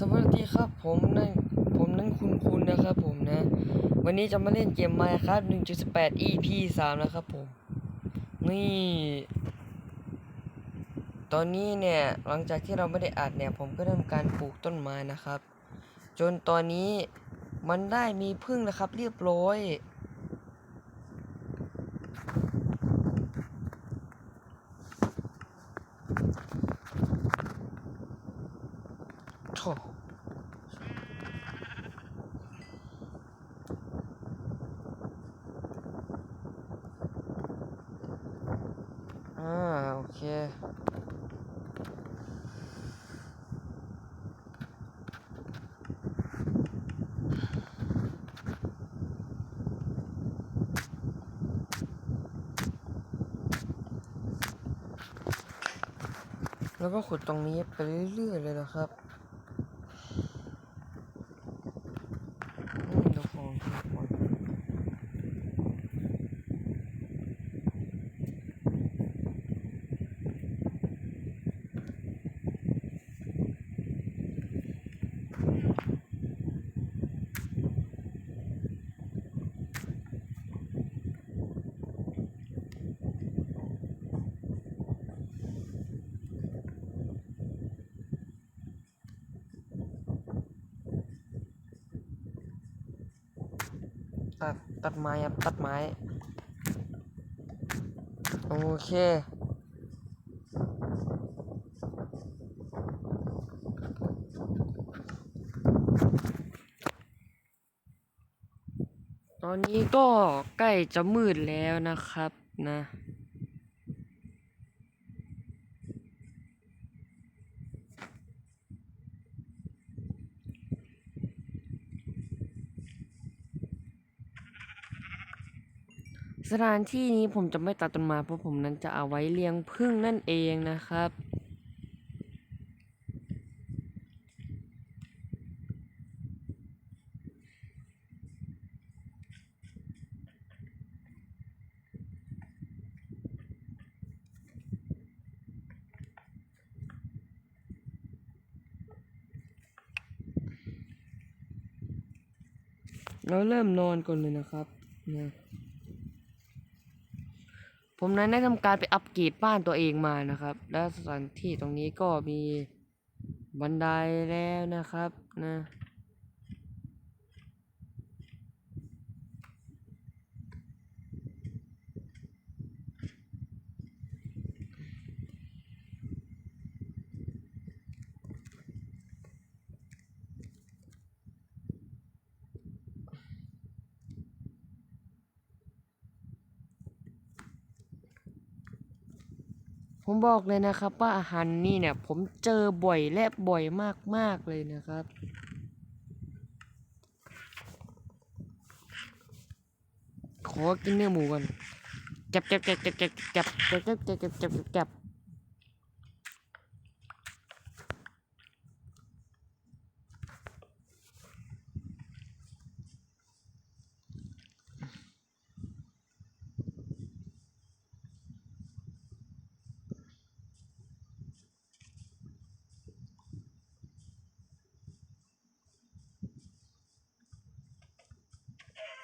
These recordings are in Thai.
สวัสดีครับผมนั่นผมนั้นคุณคุณนะครับผมนะ วันนี้จะมาเล่นเกม Minecraft 1.18 EP 3 นะครับผม นี่ ตอนนี้เนี่ย หลังจากที่เราไม่ได้อัดเนี่ย ผมก็ทำการปลูกต้นไม้นะครับ จนตอนนี้มันได้มีพึ่งนะครับเรียบร้อย โถอ่า โอเค แล้วก็ขุดตรงนี้ไปเรื่อยๆเลยนะครับ อืมเดี๋ยวของเก็บก่อนตัดตัด ไม้ครับตัดไม้ โอเค ตอนนี้ก็ใกล้จะมืดแล้วนะครับนะ สถานที่นี้ผมจะไม่ตัดต้นไม้เพราะผมนั้นจะเอาไว้เลี้ยงผึ้งนั่นเองนะครับ เราเริ่มนอนก่อนเลยนะครับนะ ผมนั้นได้ทำการไปอัปเกรดบ้านตัวเองมานะครับ และสถานที่ตรงนี้ก็มีบันไดแล้วนะครับนะ ผมบอกเลยนะครับว่าอาหารนี่เนี่ย ผมเจอบ่อยและบ่อยมากๆเลยนะครับ ขอกินเนื้อหมูก่อนจับจับจับจับจับจับจับจับจับจับจับ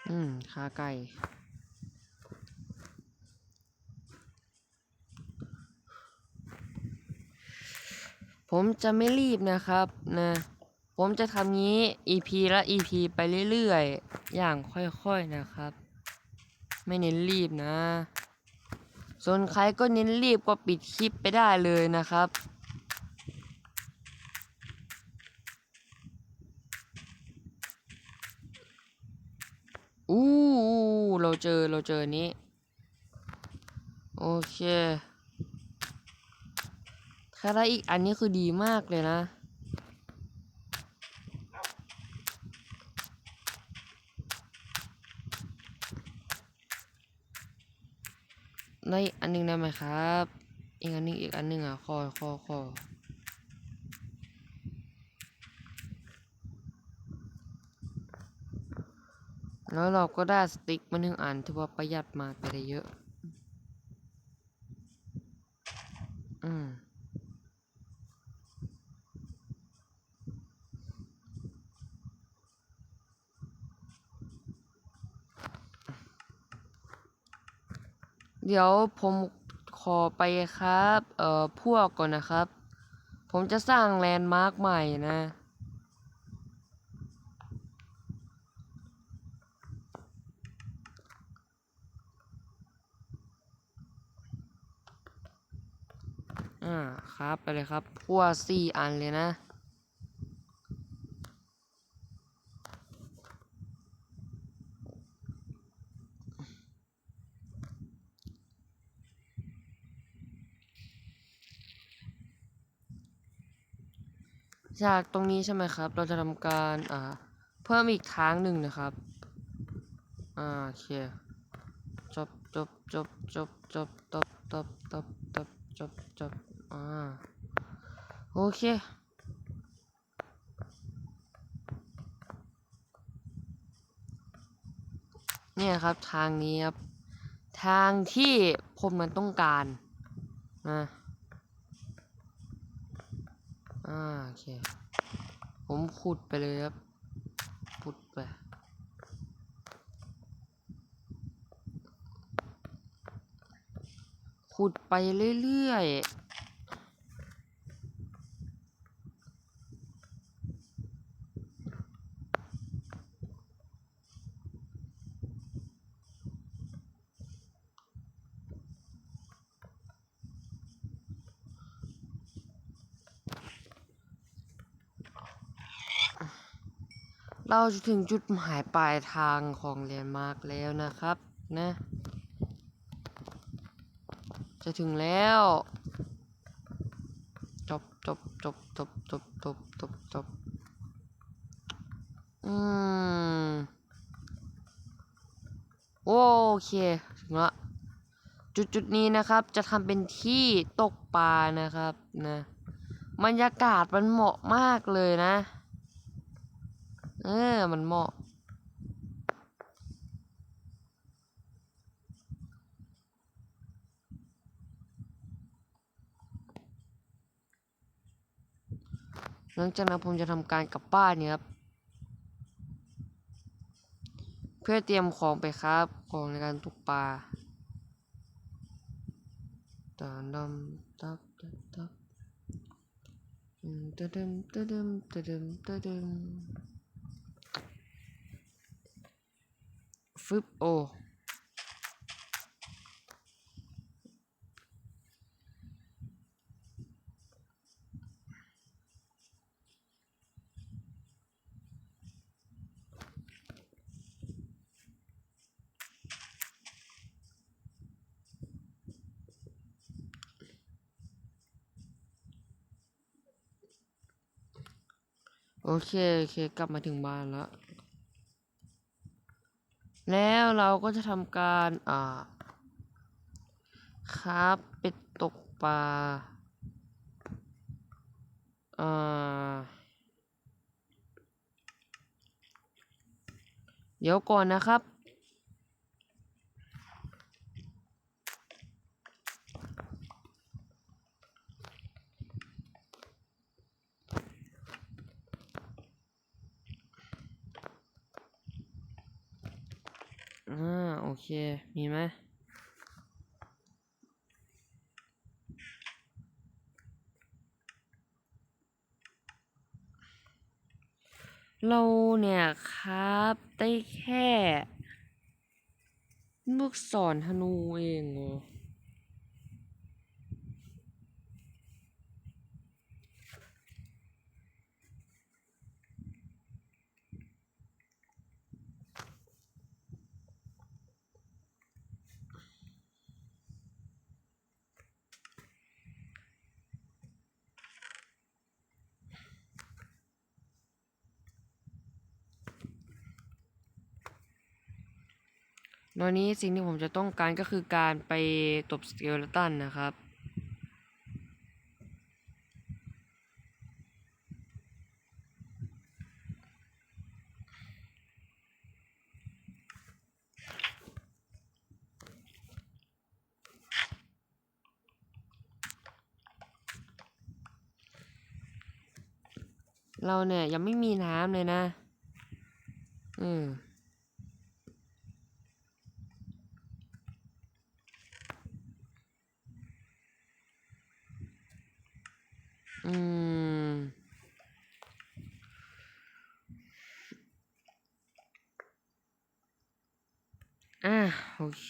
อืมขาไก่ผมจะไม่รีบนะครับนะ ผมจะทำงี้ EP ละ EP ไปเรื่อยๆ อย่างค่อยๆนะครับ ไม่เน้นรีบนะ ส่วนใครก็เน้นรีบก็ปิดคลิปไปได้เลยนะครับ อู้อู้ เจอเราเจอนี้ โอเคถ้าได้อีกอันนี้คือดีมากเลยนะ ได้อันหนึงได้ไหมครับ อีกอันหนึงอีกอันหนึงอะคอคอคอ แล้วเราก็ได้สติ๊กมาหนึ่งอันถือว่าประหยัดมาไปได้เยอะ อืมเดี๋ยวผมขอไปครับ เอ่อ พวกก่อนนะครับ ผมจะสร้างแลนด์มาร์กใหม่นะ เลยครับพวสี่อันเลยนะ จากตรงนี้ใช่ไหมครับ เราจะทำการอ่าเพิ่มอีกทางหนึ่งนะครับ อ่าโอเคจบจบจบจบจบจบจบจบจบจบจบอ่า โอเค เนี่ยครับทางนี้ครับ ทางที่ผมมันต้องการนะอ่าโอเค ผมขุดไปเลยครับขุดไปขุดไปเรื่อยๆ เราจะถึงจุดหมายปลายทางของเรียนมาร์กแล้วนะครับ นะ จะถึงแล้วจบจบจบจบจบจบจบจบอืมโอเคถึงละจุดจุดนี้นะครับจะทำเป็นที่ตกปลานะครับนะบรรยากาศมันเหมาะมากเลยนะ ออมันเหมาะ หลังจากนั้นผมจะทำการกลับบ้านเนี่ยครับ เพื่อเตรียมของไปครับของในการตกปลาตาดำตับตับตับอืมตะดึมตะดึมตะดึมตะดึม ฟึบโอ โอเค โอเค กลับมาถึงบ้านแล้ว แล้วเราก็จะทำการอ่าครับเป็ดตกปลาอ่าเดี๋ยวก่อนนะครับ อ่าโอเค มีไหมเราเนี่ยครับ ได้แค่ ลูกศรธนูเองเหรอ ตอนนี้สิ่งที่ผมจะต้องการก็คือการไปตบสเกลตันนะครับ เราเนี่ยยังไม่มีน้ำเลยนะ อืม อืม อะโอเค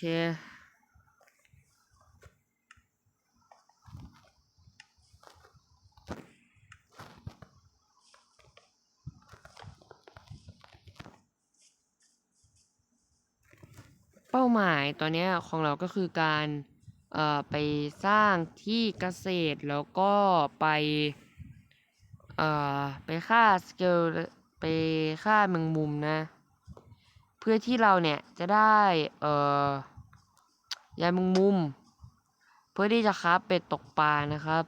เป้าหมายตอนเนี้ยของเราก็คือการ เอ่อไปสร้างที่เกษตรแล้วก็ไปเอ่อไปฆ่าสเกลไปฆ่าแมงมุมนะ เพื่อที่เราเนี่ยจะได้เอ่อยาแมงมุม เพื่อที่จะค้าเป็ดตกปลานะครับ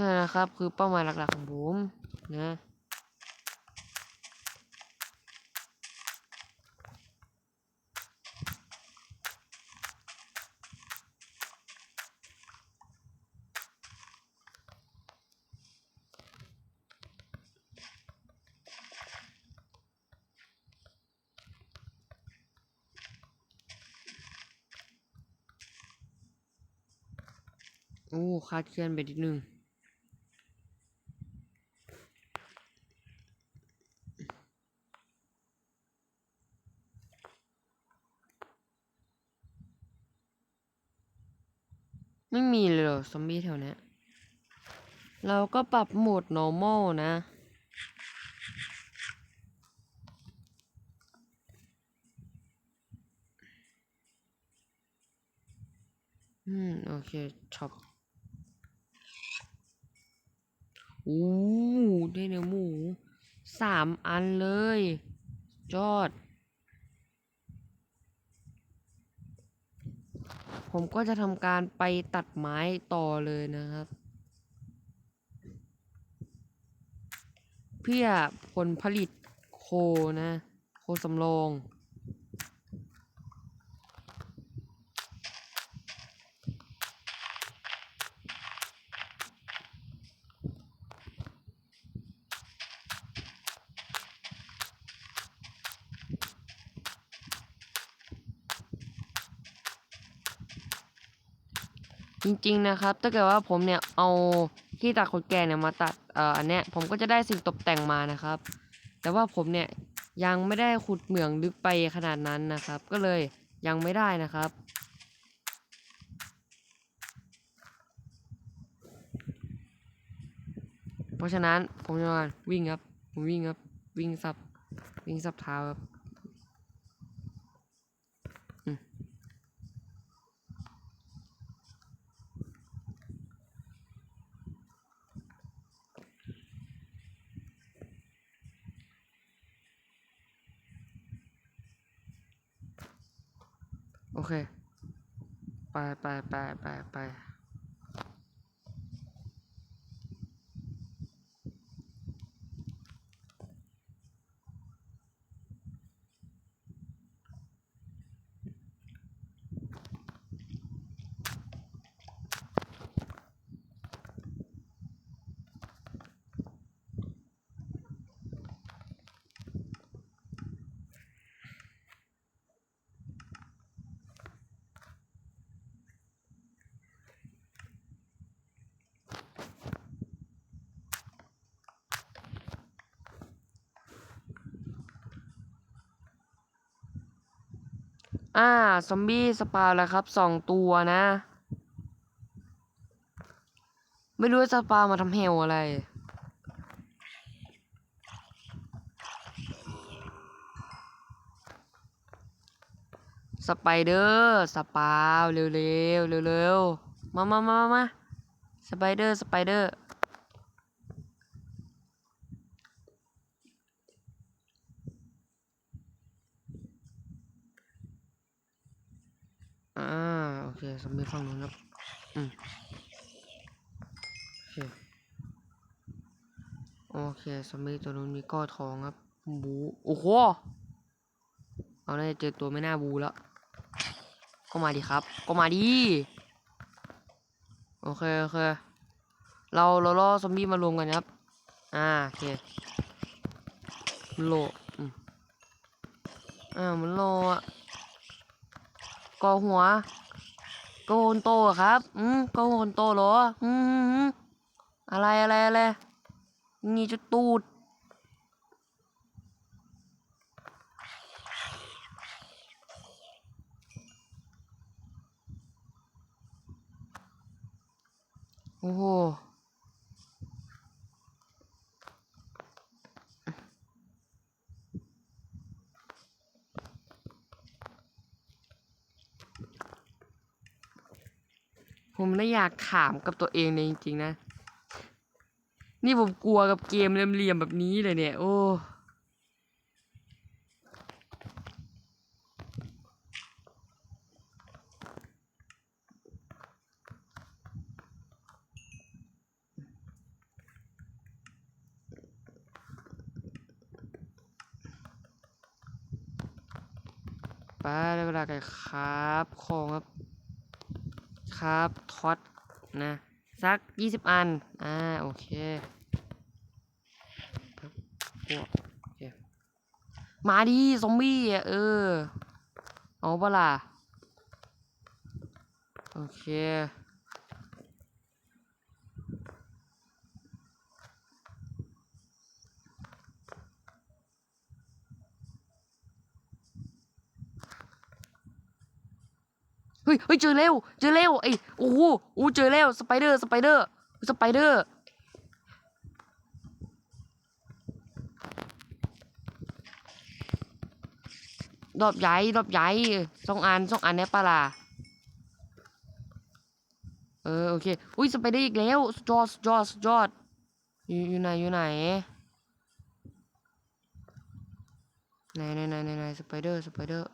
นั่นนะครับ คือเป้าหมายหลักๆของผมนะโอ้คาดเคลื่อนไปนิดนึง ไม่มีเลยเหรอ ซอมบี้แถวเนี้ยเราก็ปรับโหมด normal นะ อืม โอเคช็อปอู้ได้เนื้อหมูสามอันเลยยอด ผมก็จะทำการไปตัดไม้ต่อเลยนะครับ เพื่อผลผลิตโคนะ โคสำรอง จริงๆนะครับ ถ้าเกิดว่าผมเนี่ยเอาที่ตัดขนแกะเนี่ยมาตัดเอ่ออันเนี้ยผมก็จะได้สิ่งตกแต่งมานะครับ แต่ว่าผมเนี่ยยังไม่ได้ขุดเหมืองลึกไปขนาดนั้นนะครับ ก็เลยยังไม่ได้นะครับ เพราะฉะนั้นผมจะวิ่งครับ ผมวิ่งครับ วิ่งสับ วิ่งสับเท้าครับ โอเค ไปไปไปไปไป อ่า ซอมบี้สปาวแล้วครับสองตัวนะ ไม่รู้ว่าสปาวมาทำเฮลอะไร สไปเดอร์สปาวเร็วเร็วเร็วเร็วๆมามามามามาสไปเดอร์สไปเดอร์ อ่า โอเคสมมติฝั่งนู้นครับ อืมโอเคโอเคสมมติตัวนู้นมีก้อทองครับ บู โอ้โห เอาน่าจะเจอตัวไม่น่าบูแล้ว ก็มาดีครับ ก็มาดี โอเค โอเค เราเราล่อซอมบี้มารวมกันครับ อ่า โอเค โลอืมอ่ามันโลอะก่อหัว โกนโตครับอืมโกนโตเหรออืมอืมอืมอะไรอะไรอะไรนี่จะตูดโอ้โห ผมไม่อยากถามกับตัวเองเลยจริงๆนะ นี่ผมกลัวกับเกมเหลี่ยมๆแบบนี้เลยเนี่ย โอ้ ไปได้เวลากันครับของครับ ครับท็อตนะ สักยี่สิบอัน อ่า โอเคพวกมาดิซอมบี้เออ เอาเปล่ะโอเค ฮ้ยเฮ้ยเจอเร็วเจอเร็วไอ้โอ้โหอู้เจอแล้วสไปเดอร์สไปเดอร์สไปเดอร์ดอบใหญ่ดอบใหญ่สองอันสองอันเนี้ยปะล่ะเออโอเคอุ้ยสไปเดอร์อีกแล้วสุดยอดสุดยอดสุดยอดอยู่อยู่ไหนอยู่ไหนไหนไหนไหนไหนไหนสไปเดอร์สไปเดอร์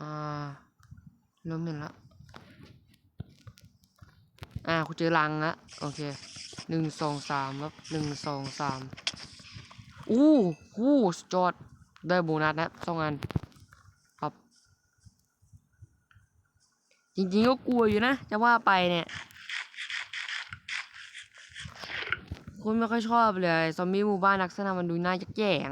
อ่าเริ่มเห็นละอ่าคุณเจอรังละโอเคหนึ่งสองสามครับหนึ่งสองสามอู้หู้สุดยอดได้โบนัสนะสองอันครับจริงๆก็กลัวอยู่นะ จะว่าไปเนี่ยคุณไม่ค่อยชอบเลย ซอมบี้หมู่บ้านลักษณะมันดูน่าจะแย่ง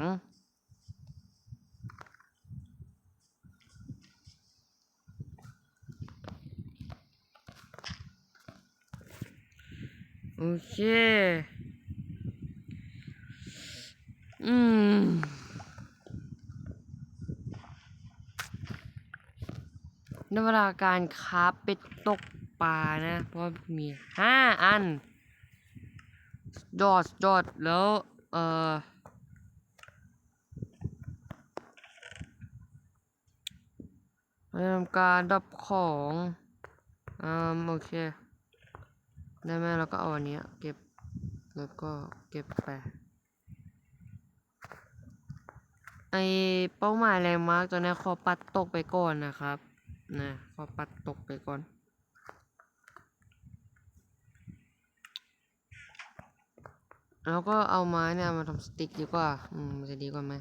เค อืมนเวลาการคาเป็ดตกปลานะ เพราะมีห้าอันยอดยอดแล้ว เอ่อทำการดับของอ่าโอเค ได้ไหมเราก็เอาอันนี้เก็บแล้วก็เก็บไปไอเป้าหมายแรงมากตัวเนี้ขอปัดตกไปก่อนนะครับนะขอปัดตกไปก่อนแล้วก็เอาไม้เนี่ยมาทำสติ๊กดีกว่า อืมมันจะดีกว่าไหม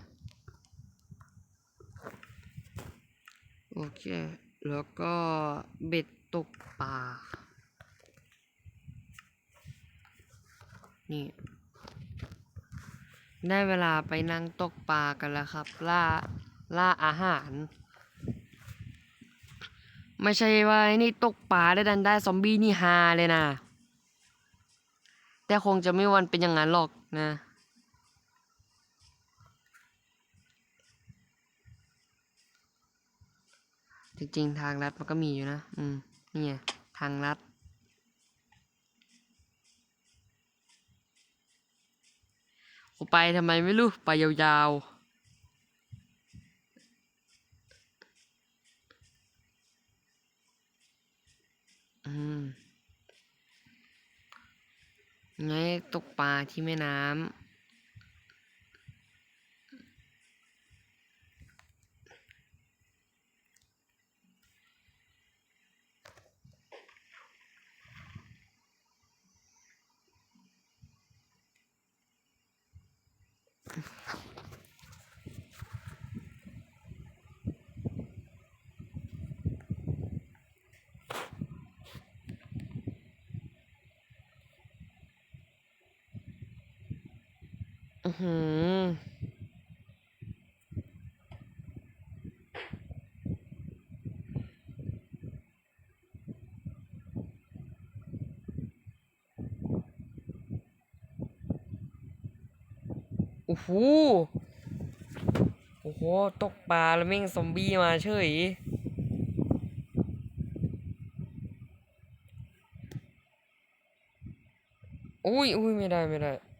โอเค แล้วก็เบ็ดตกปลา นี่ ได้เวลาไปนั่งตกปลากันแล้วครับ ล่า ล่าอาหาร ไม่ใช่ว่านี่ตกปลาได้ดันได้ซอมบี้นี่ฮาเลยนะ แต่คงจะไม่วันเป็นอย่างนั้นหรอกนะจริงๆทางลัดมันก็มีอยู่นะ อืม นี่ไงทางลัด ไปทำไมไม่รู้ ไปยาวๆ อืมไงตกปลาที่แม่น้ำ หือโอ้โหโอ้โห ตกปลาแล้วแม่งซอมบี้มาเฉยอุ้ยอุ้ยไม่ได้ ไม่ได้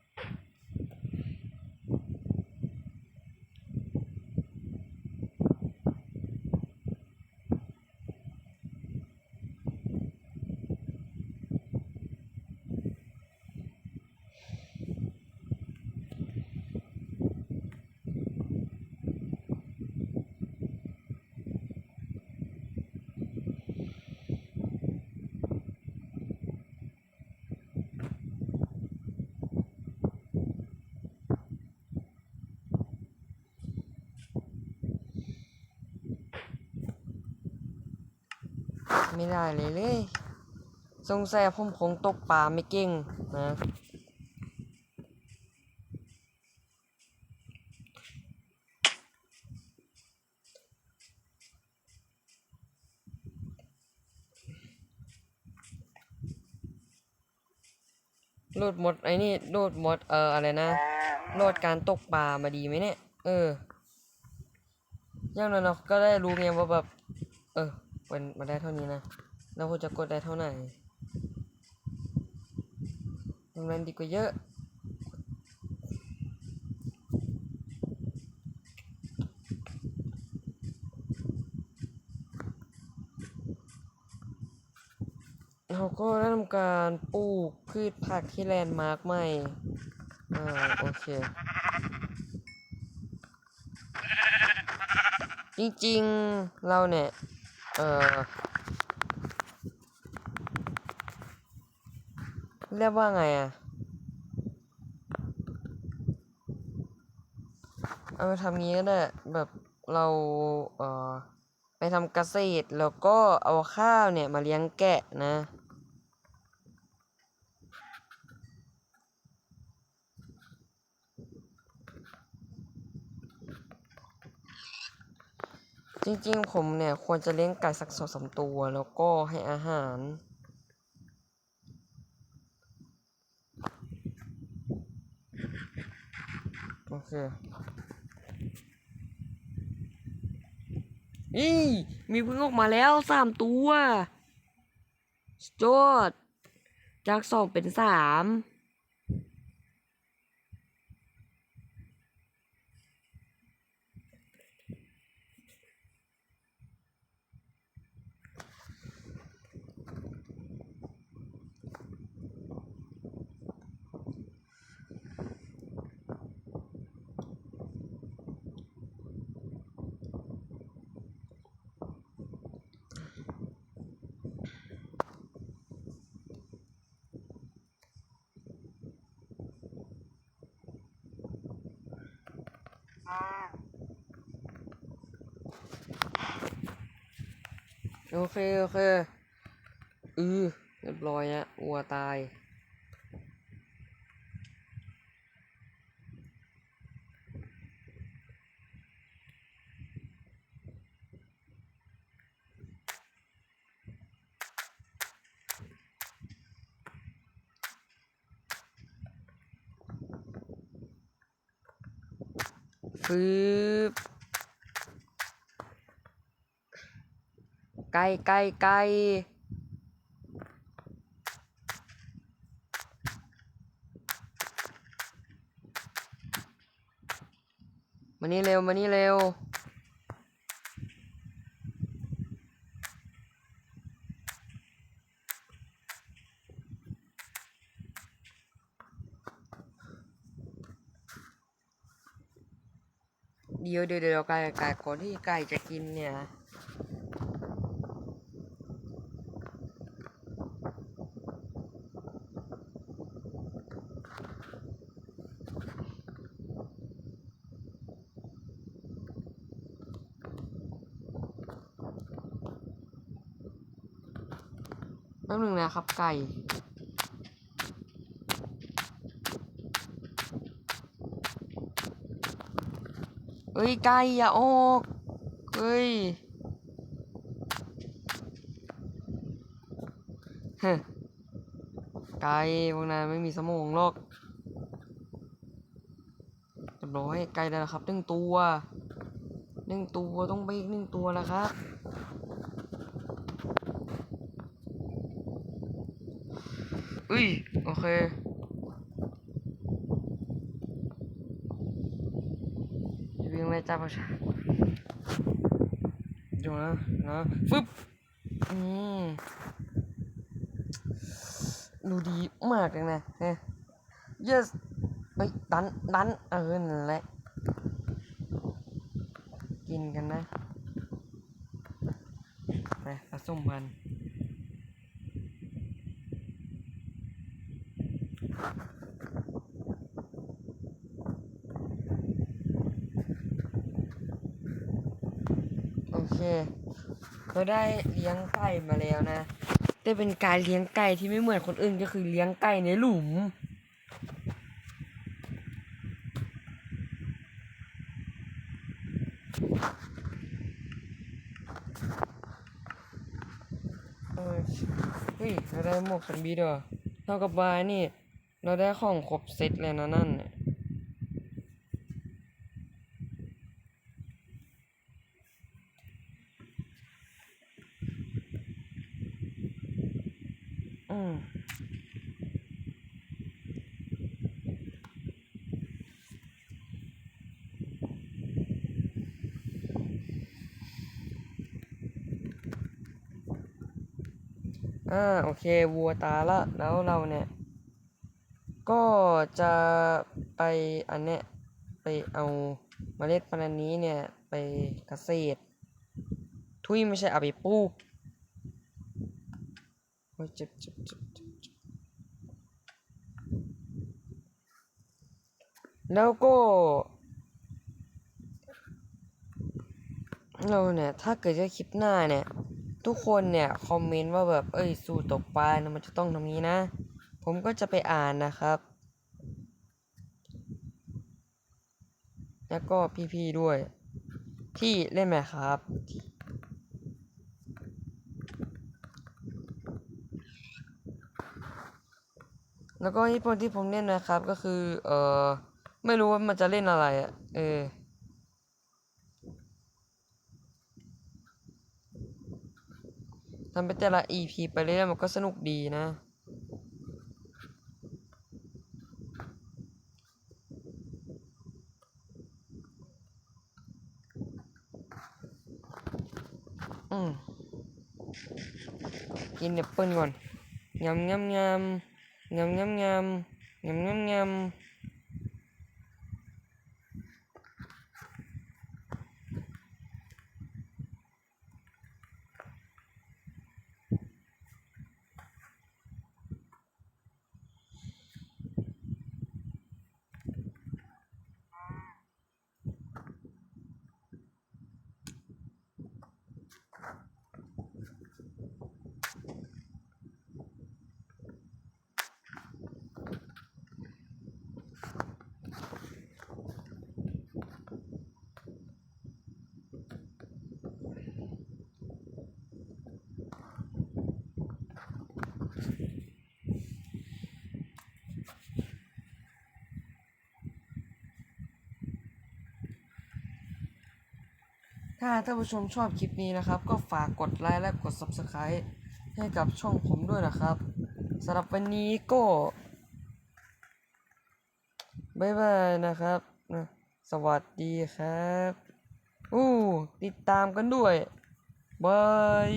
ไม่ได้เลยเลย สงสัยผมคงตกปลาไม่เก่งนะโหลดหมดไอ้นี่โหลดหมดเอ่ออะไรนะโหลดการตกปลามาดีไหมเนี่ย เอออย่างนั้นเราก็ได้รู้ไงว่าแบบ เออ มันมาได้เท่านี้นะ แล้วผมจะกดได้เท่าไหร่มันดีกว่าเยอะเราก็ได้ทำการปลูกพืชผักที่แลนด์มาร์กใหม่ อ่า โอเค จริงๆ เราเนี่ย เออเรียกว่าไงอะ เอาไปทำงี้ก็ได้แบบเราเอ่อไปทำเกษตรแล้วก็เอาข้าวเนี่ยมาเลี้ยงแกะนะ จริงๆ ผมเนี่ย ควรจะเลี้ยงไก่สักสองสามตัว แล้วก็ให้อาหาร โอเคอีมีพึ่งออกมาแล้วสามตัวสุดยอดจากสองเป็นสาม เค โอเค อือเรียบร้อยอะวัวตายฟืบ ไก่ไก่ไก่มานี่เร็วมานี่เร็วเดี๋ยวเดี๋ยวเดี๋ยวไก่ไก่ก่อนที่ไก่จะกินเนี่ย ป๊บหนึ่งนะครับไก่เอ้ยไก่อย่าออกเอ้ยเฮ้ยไก่พวกนายไม่มีสมองหรอกเรียบร้อยใกล้แล้วครับหนึ่งตัวหนึ่งตัวต้องไปอีกหนึ่งตัวแล้วครับ อุ้ย โอเค วิ่งไล่จับประชาดูนะนะฟึบอืมดูดีมากเลยนะเฮ้ย yes เฮ้ยดันดันเออนั่นแหละ กินกันนะไปผสมพันธุ์โอเค เราได้เลี้ยงไก่มาแล้วนะ แต่เป็นการเลี้ยงไก่ที่ไม่เหมือนคนอื่นก็คือเลี้ยงไก่ในหลุม เฮ้ยเราได้หมวกซอมบี้ด้วยเท่ากับบายนี่ เราได้ของครบเซตเลยนะนั่นน่ะ อืมอ่าโอเควัวตาละแล้วเราเนี่ย ก็จะไปอันเนี้ยไปเอาเมล็ดพันธุ์นี้เนี่ย ไปเกษตร ทุยไม่ใช่เอาไปปลูก ยเจ็บเจ็บเจ็บเจ็บเจ็บแล้วก็ เราเนี่ย ถ้าเกิดจะคลิปหน้าเนี่ย ทุกคนเนี่ย คอมเมนต์ว่าแบบ เอ้ย สู้ตกปลาเนี่ยมันจะต้องทำนี้นะ ผมก็จะไปอ่านนะครับ แล้วก็พี่ๆด้วย ที่เล่นไหมครับ แล้วก็ญี่ปุ่นที่ผมเล่นนะครับ ก็คือ เออไม่รู้ว่ามันจะเล่นอะไรอะเออทำไปแต่ละ EP ไปเรื่อยๆมันก็สนุกดีนะ อืมกินแอปเปิ้ลก่อนยำยำยำ nhum nhum nhum nhum nhum nhum ถ้าท่านผู้ชมชอบคลิปนี้นะครับ ก็ฝากกดไลค์และกด Subscribe ให้กับช่องผมด้วยนะครับสำหรับวันนี้ก็บายบายนะครับนะสวัสดีครับ อู้ติดตามกันด้วยบาย